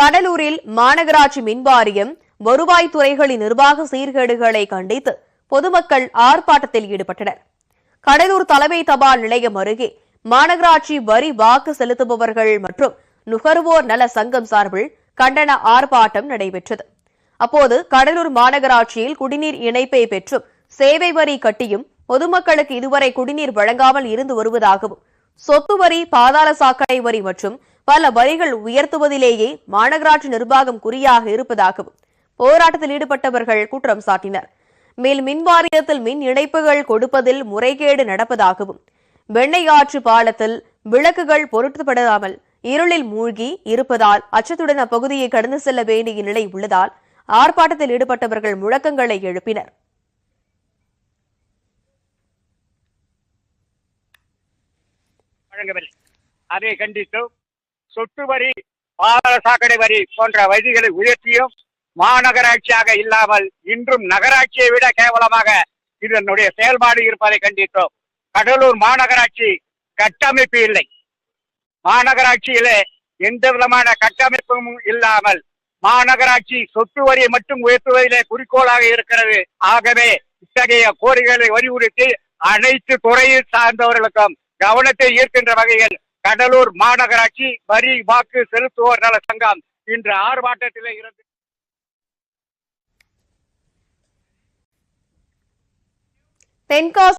கடலூரில் மாநகராட்சி மின்வாரியம் வருவாய் துறைகளின் நிர்வாக சீர்கேடுகளை கண்டித்து பொதுமக்கள் ஆர்ப்பாட்டத்தில் ஈடுபட்டனர். கடலூர் தலைமை தபால் நிலையம் அருகே மாநகராட்சி வரி வாக்கு செலுத்துபவர்கள் மற்றும் நுகர்வோர் நல சங்கம் சார்பில் கண்டன ஆர்ப்பாட்டம் நடைபெற்றது. அப்போது கடலூர் மாநகராட்சியில் குடிநீர் இணைப்பை பெற்றும் சேவை வரி கட்டியும் பொதுமக்களுக்கு இதுவரை குடிநீர் வழங்காமல் இருந்து வருவதாகவும் சொத்து வரி பாதாள சாக்கடை வரி மற்றும் பல வரிகள் உயர்த்துவதிலேயே மாநகராட்சி நிர்வாகம் குறியாக இருப்பதாகவும் போராட்டத்தில் ஈடுபட்டவர்கள் குற்றம் சாட்டினர். மேல் மின் வாரியத்தில் மின் இணைப்புகள் கொடுப்பதில் முறைகேடு நடப்பதாகவும் வெண்ணையாற்று பாலத்தில் விளக்குகள் பொருட்படுத்தாமல் இருளில் மூழ்கி இருப்பதால் அச்சத்துடன் அப்பகுதியை கடந்து செல்ல வேண்டிய நிலை உள்ளதால் ஆர்ப்பாட்டத்தில் ஈடுபட்டவர்கள் முழக்கங்களை எழுப்பினர். அதை கண்டித்தோம் சொத்து வரி பாதாள சாக்கடை வரி போன்ற வரிகளை உயர்த்தியும் மாநகராட்சியாக இல்லாமல் இன்றும் நகராட்சியை விட கேவலமாக இதனுடைய செயல்பாடு இருப்பதை கண்டித்தோம். கடலூர் மாநகராட்சி கட்டமைப்பு இல்லை. மாநகராட்சியிலே எந்த விதமான கட்டமைப்பும் இல்லாமல் மாநகராட்சி சொத்து வரியை மட்டும் உயர்த்துவதிலே குறிக்கோளாக இருக்கிறது. ஆகவே இத்தகைய கோரிக்கைகளை வலியுறுத்தி அனைத்து துறையில் சார்ந்தவர்களுக்கும் கவனத்தை ஈர்க்கின்ற வகையில் கடலூர் மாநகராட்சி வரி வாக்கு செலுத்துவோர் நல சங்கம் இன்று ஆர்ப்பாட்டத்தில் இருந்து தென்காசி